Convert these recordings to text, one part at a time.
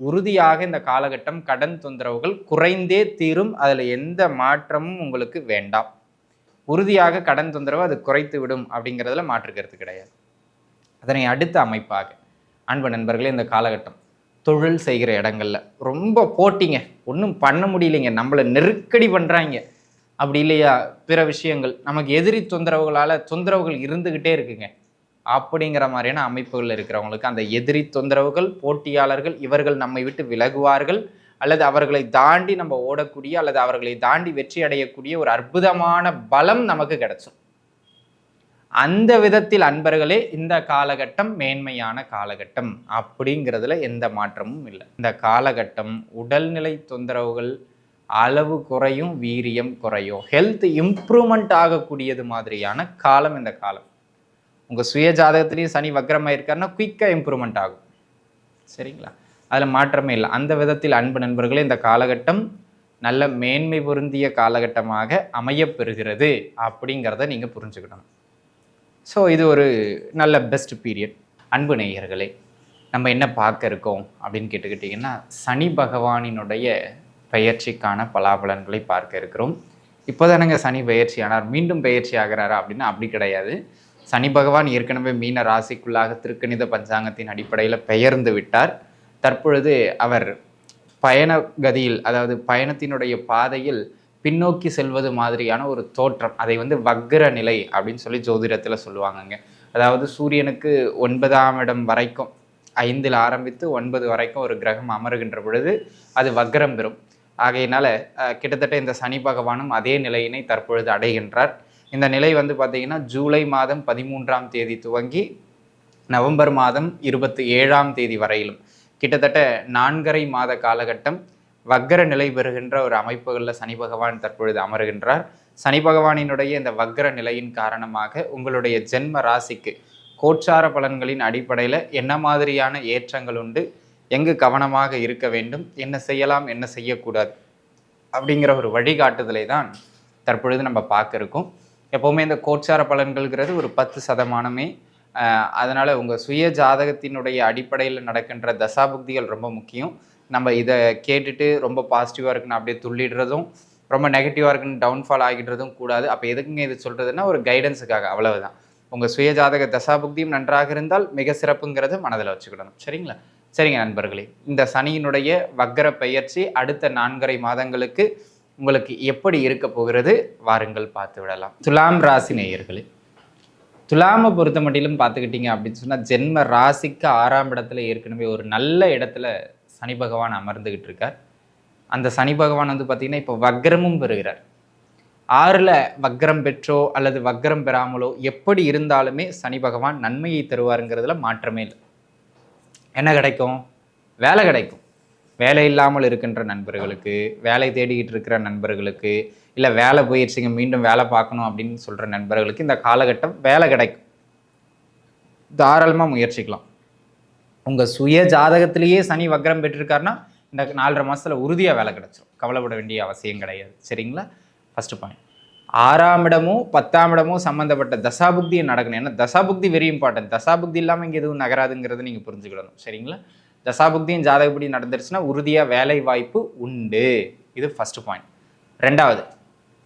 உறுதியாக இந்த காலகட்டம் கடன் தொந்தரவுகள் குறைந்தே தீரும். அதில் எந்த மாற்றமும் உங்களுக்கு வேண்டாம். உறுதியாக கடன் தொந்தரவு அது குறைத்து விடும் அப்படிங்கிறதுல மாற்றுக்கிறது கிடையாது. அதனை அடுத்த அமைப்பாக அன்பு நண்பர்களே இந்த காலகட்டம் தொழில் செய்கிற இடங்களில் ரொம்ப போட்டிங்க. ஒன்றும் பண்ண முடியலைங்க. நம்மளை நெருக்கடி பண்ணுறாங்க அப்படி இல்லையா? பிற விஷயங்கள். நமக்கு எதிரி தொந்தரவுகளால் தொந்தரவுகள் இருந்துக்கிட்டே இருக்குங்க. அப்படிங்கிற மாதிரியான அமைப்புகள் இருக்கிறவங்களுக்கு அந்த எதிரி தொந்தரவுகள் போட்டியாளர்கள் இவர்கள் நம்மை விட்டு விலகுவார்கள். அல்லது அவர்களை தாண்டி நம்ம ஓடக்கூடிய அல்லது அவர்களை தாண்டி வெற்றி அடையக்கூடிய ஒரு அற்புதமான பலம் நமக்கு கிடைச்சும். அந்த விதத்தில் அன்பர்களே இந்த காலகட்டம் மேன்மையான காலகட்டம் அப்படிங்கிறதுல எந்த மாற்றமும் இல்லை. இந்த காலகட்டம் உடல்நிலை தொந்தரவுகள் அளவு குறையும் வீரியம் குறையும் ஹெல்த் இம்ப்ரூவ்மெண்ட் ஆகக்கூடியது மாதிரியான காலம் இந்த காலம். உங்கள் சுய ஜாதகத்துலேயும் சனி வக்ரமாக இருக்காருன்னா குயிக்காக இம்ப்ரூவ்மெண்ட் ஆகும். சரிங்களா? அதில் மாற்றமே இல்லை. அந்த விதத்தில் அன்பு நண்பர்களே இந்த காலகட்டம் நல்ல மேன்மை பொருந்திய காலகட்டமாக அமையப்பெறுகிறது அப்படிங்கிறத நீங்கள் புரிஞ்சுக்கணும். ஸோ இது ஒரு நல்ல பெஸ்ட் பீரியட் அன்பு நேயர்களே நம்ம என்ன பார்க்க இருக்கோம் அப்படின்னு கேட்டுக்கிட்டிங்கன்னா சனி பகவானினுடைய பெயர்ச்சிக்கான பலாபலன்களை பார்க்க இருக்கிறோம். இப்போதானங்க சனி பெயர்ச்சி ஆனார் மீண்டும் பெயர்ச்சி ஆகிறாரா அப்படின்னா அப்படி கிடையாது. சனி பகவான் ஏற்கனவே மீன ராசிக்குள்ளாக திருக்கணித பஞ்சாங்கத்தின் அடிப்படையில் பெயர்ந்து விட்டார். தற்பொழுது அவர் பயண கதியில் அதாவது பயணத்தினுடைய பாதையில் பின்னோக்கி செல்வது மாதிரியான ஒரு தோற்றம் அதை வந்து வக்ர நிலை அப்படின்னு சொல்லி ஜோதிடத்தில் சொல்லுவாங்கங்க. அதாவது சூரியனுக்கு ஒன்பதாம் இடம் வரைக்கும் ஐந்தில் ஆரம்பித்து ஒன்பது வரைக்கும் ஒரு கிரகம் அமருகின்ற பொழுது அது வக்ரம் பெறும். ஆகையினால கிட்டத்தட்ட இந்த சனி பகவானும் அதே நிலையினை தற்பொழுது அடைகின்றார். இந்த நிலை வந்து பார்த்தீங்கன்னா ஜூலை மாதம் பதிமூன்றாம் தேதி துவங்கி நவம்பர் மாதம் இருபத்தி ஏழாம் தேதி வரையிலும். கிட்டத்தட்ட நான்கரை மாத காலகட்டம் வக்கர நிலை பெறுகின்ற ஒரு அமைப்புகளில் சனி பகவான் தற்பொழுது அமருகின்றார். சனி பகவானினுடைய இந்த வக்கர நிலையின் காரணமாக உங்களுடைய ஜென்ம ராசிக்கு கோச்சார பலன்களின் அடிப்படையில் என்ன மாதிரியான ஏற்றங்கள் உண்டு? எங்கு கவனமாக இருக்க வேண்டும்? என்ன செய்யலாம்? என்ன செய்யக்கூடாது? அப்படிங்கிற ஒரு வழிகாட்டுதலை தான் தற்பொழுது நம்ம பார்க்க இருக்கோம். எப்போவுமே இந்த கோச்சார பலன்கள்ங்கிறது ஒரு பத்து சதமானமே. அதனால் உங்கள் சுய ஜாதகத்தினுடைய அடிப்படையில் நடக்கின்ற தசாபுக்திகள் ரொம்ப முக்கியம். நம்ம இதை கேட்டுட்டு ரொம்ப பாசிட்டிவாக இருக்குன்னு அப்படியே துள்ளிடுறதும் ரொம்ப நெகட்டிவாக இருக்குன்னு டவுன்ஃபால் ஆகிடுறதும் கூடாது. அப்போ எதுக்குங்க இது சொல்கிறதுன்னா ஒரு கைடன்ஸுக்காக அவ்வளவுதான். உங்கள் சுய ஜாதக தசாபுக்தியும் நன்றாக இருந்தால் மிக சிறப்புங்கிறத மனதில் வச்சுக்கிடணும் சரிங்களா? சரிங்க நண்பர்களே இந்த சனியினுடைய வக்கர பெயர்ச்சி அடுத்த நான்கரை மாதங்களுக்கு உங்களுக்கு எப்படி இருக்க போகிறது? வாருங்கள் பார்த்து விடலாம். துலாம் ராசி நேயர்களே துலாமை பொறுத்த மட்டிலும் பார்த்துக்கிட்டீங்க அப்படின்னு சொன்னால் ஜென்ம ராசிக்கு ஆறாம் இடத்துல ஏற்கனவே ஒரு நல்ல இடத்துல சனி பகவான் அமர்ந்துக்கிட்டு இருக்கார். அந்த சனி பகவான் வந்து பார்த்தீங்கன்னா இப்போ வக்ரமும் பெறுகிறார். ஆறில் வக்ரம் பெற்றோ அல்லது வக்ரம் பெறாமலோ எப்படி இருந்தாலுமே சனி பகவான் நன்மையை தருவாருங்கிறதுல மாற்றமே இல்லை. என்ன கிடைக்கும்? வேலை கிடைக்கும். வேலை இல்லாமல் இருக்கின்ற நண்பர்களுக்கு வேலை தேடிக்கிட்டு இருக்கிற நண்பர்களுக்கு இல்லை வேலை போயிடுச்சுங்க மீண்டும் வேலை பார்க்கணும் அப்படின்னு சொல்கிற நண்பர்களுக்கு இந்த காலகட்டம் வேலை கிடைக்கும். தாராளமாக முயற்சிக்கலாம். உங்கள் சுய ஜாதகத்திலேயே சனி வக்ரம் பெற்றிருக்காருன்னா இந்த நாலரை மாதத்தில் உறுதியாக வேலை கிடச்சிரும். கவலைப்பட வேண்டிய அவசியம் கிடையாது. சரிங்களா? ஃபஸ்ட்டு பாயிண்ட் ஆறாம் இடமும் பத்தாம் இடமும் சம்மந்தப்பட்ட தசாபுக்தியை நடக்கணும். ஏன்னா தசாபுக்தி வெரி இம்பார்ட்டன்ட் தசாபுக்தி இல்லாமல் இங்கே எதுவும் நகராதுங்கிறத நீங்கள் புரிஞ்சுக்கிடணும். சரிங்களா? தசாபுக்தியும் ஜாதகப்படி நடந்துருச்சுன்னா உறுதியாக வேலை வாய்ப்பு உண்டு. இது ஃபஸ்ட்டு பாயிண்ட் ரெண்டாவது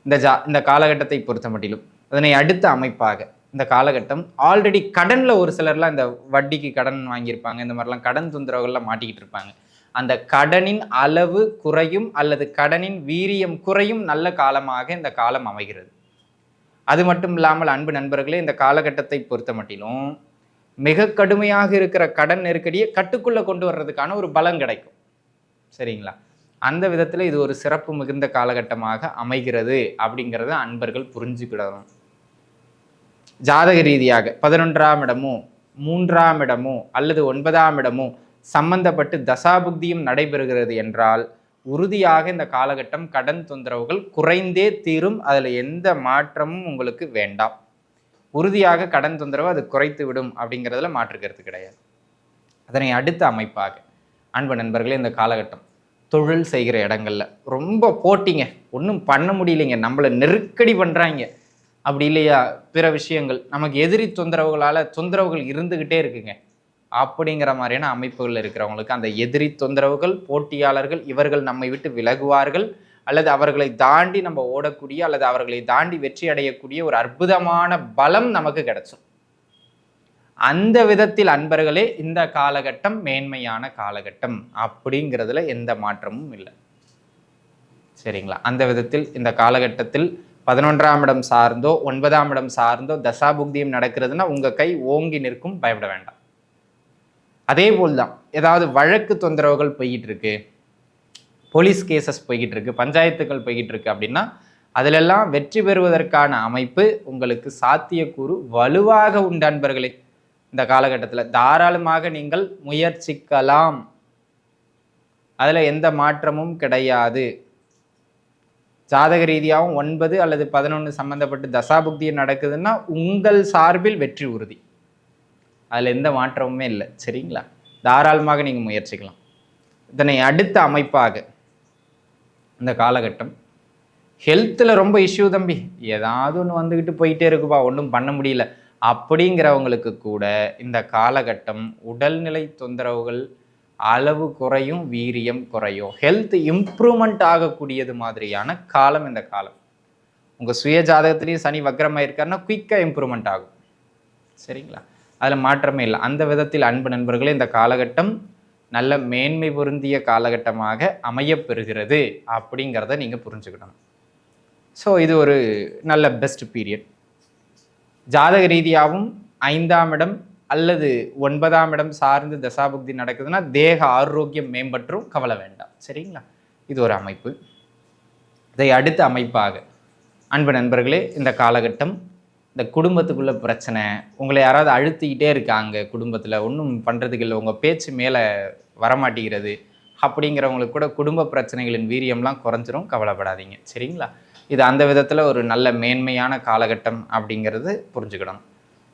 இந்த ஜா இந்த காலகட்டத்தை பொறுத்த மட்டிலும் அதனை அடுத்த அமைப்பாக இந்த காலகட்டம் ஆல்ரெடி கடனில் ஒரு சிலர்லாம் இந்த வட்டிக்கு கடன் வாங்கியிருப்பாங்க இந்த மாதிரிலாம் கடன் தொந்தரவுகள்லாம் மாட்டிக்கிட்டு இருப்பாங்க. அந்த கடனின் அளவு குறையும் அல்லது கடனின் வீரியம் குறையும் நல்ல காலமாக இந்த காலம் அமைகிறது. அது மட்டும் இல்லாமல் அன்பு நண்பர்களே இந்த காலகட்டத்தை பொறுத்த மட்டிலும் மிக கடுமையாக இருக்கிற கடன் நெருக்கடியை கட்டுக்குள்ளே கொண்டு வர்றதுக்கான ஒரு பலம் கிடைக்கும். சரிங்களா? அந்த விதத்தில் இது ஒரு சிறப்பு மிகுந்த காலகட்டமாக அமைகிறது அப்படிங்கிறத அன்பர்கள் புரிஞ்சுக்கிடணும். ஜாதக ரீதியாக பதினொன்றாம் இடமோ மூன்றாம் இடமோ அல்லது ஒன்பதாம் இடமோ சம்பந்தப்பட்டு தசாபுக்தியும் நடைபெறுகிறது என்றால் உறுதியாக இந்த காலகட்டம் கடன் தொந்தரவுகள் குறைந்தே தீரும். அதில் எந்த மாற்றமும் உங்களுக்கு வேண்டாம். உறுதியாக கடன் தொந்தரவு அது குறைத்து விடும் அப்படிங்கிறதுல மாற்றுக்கிறது கிடையாது. அதனை அடுத்த அமைப்பாக அன்பு நண்பர்களே இந்த காலகட்டம் தொழில் செய்கிற இடங்களில் ரொம்ப போட்டிங்க. ஒன்றும் பண்ண முடியலைங்க. நம்மளை நெருக்கடி பண்ணுறாங்க அப்படி இல்லையா? பிற விஷயங்கள். நமக்கு எதிரி தொந்தரவுகளால் தொந்தரவுகள் இருந்துக்கிட்டே இருக்குங்க. அப்படிங்கிற மாதிரியான அமைப்புகள் இருக்கிறவங்களுக்கு அந்த எதிரி தொந்தரவுகள் போட்டியாளர்கள் இவர்கள் நம்மை விட்டு விலகுவார்கள். அல்லது அவர்களை தாண்டி நம்ம ஓடக்கூடிய அல்லது அவர்களை தாண்டி வெற்றி அடையக்கூடிய ஒரு அற்புதமான பலம் நமக்கு கிடைச்சும். அந்த விதத்தில் அன்பர்களே இந்த காலகட்டம் மேன்மையான காலகட்டம் அப்படிங்கிறதுல எந்த மாற்றமும் இல்லை. சரிங்களா? அந்த விதத்தில் இந்த காலகட்டத்தில் பதினொன்றாம் இடம் சார்ந்தோ ஒன்பதாம் இடம் சார்ந்தோ தசாபுக்தியம் நடக்கிறதுனா உங்கள் கை ஓங்கி நிற்கும் பயப்பட வேண்டாம். அதே போல் தான் ஏதாவது வழக்கு தொந்தரவுகள் போய்கிட்டு இருக்கு போலீஸ் கேசஸ் போய்கிட்டு இருக்கு பஞ்சாயத்துகள் போய்கிட்டு இருக்கு அப்படின்னா அதிலெல்லாம் வெற்றி பெறுவதற்கான அமைப்பு உங்களுக்கு சாத்தியக்கூறு வலுவாக உண்டு அன்பர்களே. இந்த காலகட்டத்தில் தாராளமாக நீங்கள் முயற்சிக்கலாம். அதில் எந்த மாற்றமும் கிடையாது. ஜாதக ரீதியாகவும் ஒன்பது அல்லது பதினொன்று சம்மந்தப்பட்டு தசாபுக்தி நடக்குதுன்னா உங்கள் சார்பில் வெற்றி உறுதி. அதில் எந்த மாற்றமுமே இல்லை. சரிங்களா? தாராளமாக நீங்கள் முயற்சிக்கலாம். இதனை அடுத்த அமைப்பாக இந்த காலகட்டம். ஹெல்த்தில் ரொம்ப இஷ்யூ தம்பி. ஏதாவது ஒன்று வந்துக்கிட்டு போயிட்டே இருக்குப்பா. ஒன்றும் பண்ண முடியல. அப்படிங்கிறவங்களுக்கு கூட இந்த காலகட்டம் உடல்நிலை தொந்தரவுகள் அளவு குறையும் வீரியம் குறையும். ஹெல்த் இம்ப்ரூவ்மெண்ட் ஆகக்கூடியது மாதிரியான காலம் இந்த காலம். உங்கள் சுய ஜாதகத்துலேயும் சனி வக்கரமாக இருக்காருன்னா குயிக்காக இம்ப்ரூவ்மெண்ட் ஆகும். சரிங்களா? அதில் மாற்றமே இல்லை. அந்த விதத்தில் அன்பு நண்பர்களே இந்த காலகட்டம் நல்ல மேன்மை பொருந்திய காலகட்டமாக அமையப்பெறுகிறது அப்படிங்கிறத நீங்கள் புரிஞ்சுக்கணும். ஸோ இது ஒரு நல்ல பெஸ்ட் பீரியட் ஜாதக ரீதியாகவும் ஐந்தாம் இடம் அல்லது ஒன்பதாம் இடம் சார்ந்து தசாபுக்தி நடக்குதுன்னா தேக ஆரோக்கியம் மேம்பற்றும் கவலை வேண்டாம். சரிங்களா? இது ஒரு அமைப்பு. இதை அடுத்த அமைப்பாக. அன்பு நண்பர்களே இந்த காலகட்டம் இந்த குடும்பத்துக்குள்ள பிரச்சனை உங்களை யாராவது அழுத்திக்கிட்டே இருக்காங்க குடும்பத்தில் ஒன்றும் பண்ணுறதுக்கு இல்லை உங்கள் பேச்சு மேலே வரமாட்டேங்கிறது அப்படிங்கிறவங்களுக்கு கூட குடும்ப பிரச்சனைகளின் வீரியம்லாம் குறைஞ்சிரும் கவலைப்படாதீங்க. சரிங்களா? இது அந்த விதத்தில் ஒரு நல்ல மேன்மையான காலகட்டம் அப்படிங்கிறது புரிஞ்சுக்கணும்.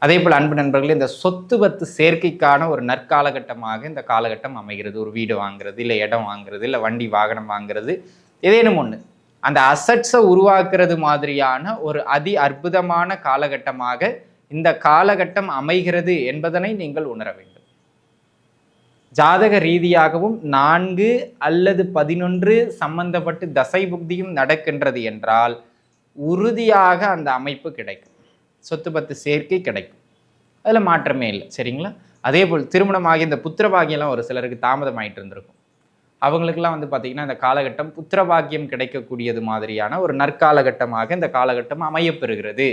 அதே போல் அன்பு நண்பர்களே இந்த சொத்து பத்து சேர்க்கைக்கான ஒரு நற்காலகட்டமாக இந்த காலகட்டம் அமைகிறது. ஒரு வீடு வாங்குறது இல்லை இடம் வாங்குறது இல்லை வண்டி வாகனம் வாங்குறது ஏதேனும் ஒன்று அந்த அசட்ஸை உருவாக்குறது மாதிரியான ஒரு அதி அற்புதமான காலகட்டமாக இந்த காலகட்டம் அமைகிறது என்பதனை நீங்கள் உணர வேண்டும். ஜாதக ரீதியாகவும் நான்கு அல்லது பதினொன்று சம்பந்தப்பட்டு தசை புக்தியும் நடக்கின்றது என்றால் உறுதியாக அந்த அமைப்பு கிடைக்கும். சொத்து பத்து சேர்க்கை கிடைக்கும். அதில் மாற்றமே இல்லை. சரிங்களா? அதே போல் திருமணமாகி இந்த புத்திரபாகியெல்லாம் ஒரு சிலருக்கு தாமதம் இருந்திருக்கும். அவங்களுக்கெல்லாம் வந்து பார்த்திங்கன்னா இந்த காலகட்டம் புத்திரபாக்கியம் கிடைக்கக்கூடியது மாதிரியான ஒரு நற்காலகட்டமாக இந்த காலகட்டம் அமையப்பெறுகிறது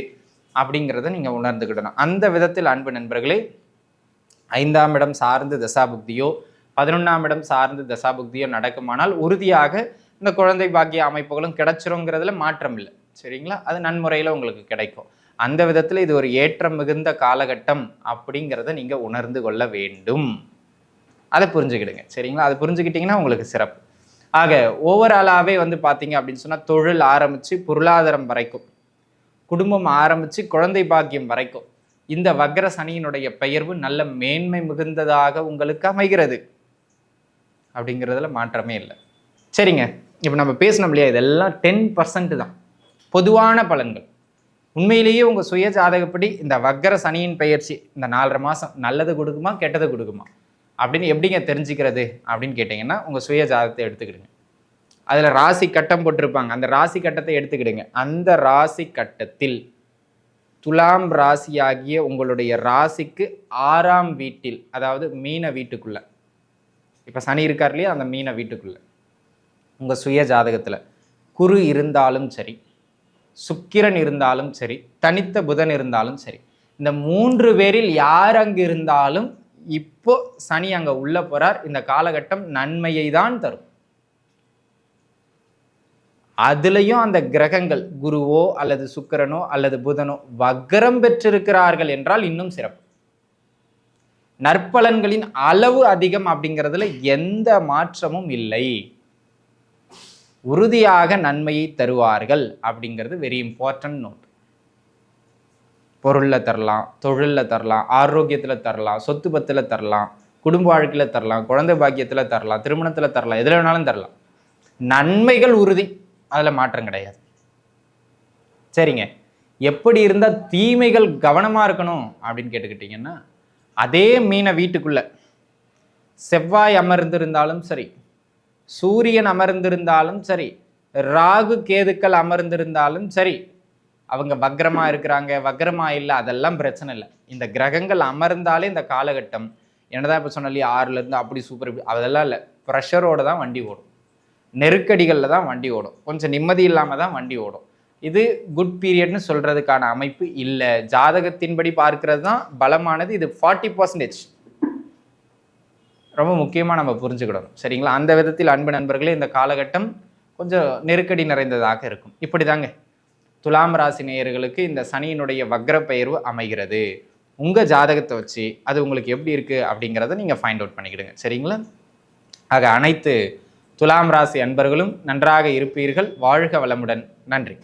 அப்படிங்கிறத நீங்கள் உணர்ந்துக்கிடணும் அந்த விதத்தில் அன்பு நண்பர்களே ஐந்தாம் இடம் சார்ந்து தசாபுக்தியோ பதினொன்றாம் இடம் சார்ந்து தசாபுக்தியோ நடக்குமானால் உறுதியாக இந்த குழந்தை பாக்கிய அமைப்புகளும் கிடைச்சிருங்கிறதுல மாற்றம் இல்லை. சரிங்களா? அது நன்முறையில் உங்களுக்கு கிடைக்கும். அந்த விதத்தில் இது ஒரு ஏற்றம் மிகுந்த காலகட்டம் அப்படிங்கிறத நீங்கள் உணர்ந்து கொள்ள வேண்டும். அதை புரிஞ்சுக்கிடுங்க. சரிங்களா? அதை புரிஞ்சுக்கிட்டிங்கன்னா உங்களுக்கு சிறப்பு. ஆக ஓவராலாகவே வந்து பார்த்தீங்க அப்படின்னு சொன்னால் தொழில் ஆரம்பித்து பொருளாதாரம் வரைக்கும் குடும்பம் ஆரம்பித்து குழந்தை பாக்கியம் வரைக்கும் இந்த வக்ர சனியினுடைய பெயர்வு நல்ல மேன்மை மிகுந்ததாக உங்களுக்கு அமைகிறது. அப்படிங்கிறதுல மாற்றமே இல்லை. சரிங்க. இப்போ நம்ம பேசணும் இல்லையா? இதெல்லாம் டென் பர்சன்ட் தான். பொதுவான பலன்கள். உண்மையிலேயே உங்கள் சுய ஜாதகப்படி இந்த வக்கர சனியின் பயிற்சி இந்த நாலரை மாதம் நல்லது கொடுக்குமா கெட்டது கொடுக்குமா? அப்படின்னு எப்படிங்க தெரிஞ்சுக்கிறது அப்படின்னு கேட்டிங்கன்னா உங்கள் சுய ஜாதகத்தை எடுத்துக்கிடுங்க. அதில் ராசி கட்டம் போட்டிருப்பாங்க. அந்த ராசி கட்டத்தை எடுத்துக்கிடுங்க. அந்த ராசி கட்டத்தில் துலாம் ராசியாகிய உங்களுடைய ராசிக்கு ஆறாம் வீட்டில் அதாவது மீன வீட்டுக்குள்ளே. இப்போ சனி இருக்கார் இல்லையா? அந்த மீன வீட்டுக்குள்ளே. உங்கள் சுய ஜாதகத்தில் குரு இருந்தாலும் சரி சுக்கிரன் இருந்தாலும் சரி தனித்த புதன் இருந்தாலும் சரி இந்த மூன்று பேரில் யார் அங்கு இருந்தாலும் இப்போ சனி அங்கே உள்ள போகிறார் இந்த காலகட்டம் நன்மையை தான் தரும். அதுலேயும் அந்த கிரகங்கள் குருவோ அல்லது சுக்கரனோ அல்லது புதனோ வக்ரம் பெற்றிருக்கிறார்கள் என்றால் இன்னும் சிறப்பு. நற்பலன்களின் அளவு அதிகம் அப்படிங்கிறதுல எந்த மாற்றமும் இல்லை. உறுதியாக நன்மையை தருவார்கள் அப்படிங்கிறது வெரி இம்பார்ட்டன்ட் நோட் பொருளில் தரலாம் தொழிலில் தரலாம் ஆரோக்கியத்தில் தரலாம் சொத்து பத்தில் தரலாம் குடும்ப வாழ்க்கையில் தரலாம் குழந்தை பாக்கியத்தில் தரலாம் திருமணத்தில் தரலாம் எதில் வேணாலும் தரலாம். நன்மைகள் உறுதி அதில் மாற்றம் கிடையாது. சரிங்க. எப்படி இருந்தால் தீமைகள் கவனமாக இருக்கணும் அப்படின்னு கேட்டுக்கிட்டிங்கன்னா அதே மீனை வீட்டுக்குள்ள செவ்வாய் அமர்ந்திருந்தாலும் சரி சூரியன் அமர்ந்திருந்தாலும் சரி ராகு கேதுக்கள் அமர்ந்திருந்தாலும் சரி அவங்க வக்ரமாக இருக்கிறாங்க வக்ரமாக இல்லை அதெல்லாம் பிரச்சனை இல்லை. இந்த கிரகங்கள் அமர்ந்தாலே இந்த காலகட்டம் என்னதான் இப்போ சொன்னாலே ஆறுலேருந்து அப்படி சூப்பர் அதெல்லாம் இல்லை. ப்ரெஷரோடு தான் வண்டி ஓடும். நெருக்கடிகளில் தான் வண்டி ஓடும். கொஞ்சம் நிம்மதி இல்லாமல் தான் வண்டி ஓடும். இது குட் பீரியட்னு சொல்கிறதுக்கான அமைப்பு இல்லை. ஜாதகத்தின்படி பார்க்கறது தான் பலமானது. இது ஃபார்ட்டி பர்சன்டேஜ் ரொம்ப முக்கியமாக நம்ம புரிஞ்சுக்கிடணும். சரிங்களா? அந்த விதத்தில் அன்பு நண்பர்களே இந்த காலகட்டம் கொஞ்சம் நெருக்கடி நிறைந்ததாக இருக்கும். இப்படி தாங்க துலாம் ராசி நேயர்களுக்கு இந்த சனியினுடைய வக்ர பெயர்வு அமைகிறது. உங்கள் ஜாதகத்தை வச்சு அது உங்களுக்கு எப்படி இருக்குது அப்படிங்கிறத நீங்கள் ஃபைண்ட் அவுட் பண்ணிக்கிடுங்க. சரிங்களா? ஆக அனைத்து துலாம் ராசி அன்பர்களும் நன்றாக இருப்பீர்கள். வாழ்க வளமுடன். நன்றி.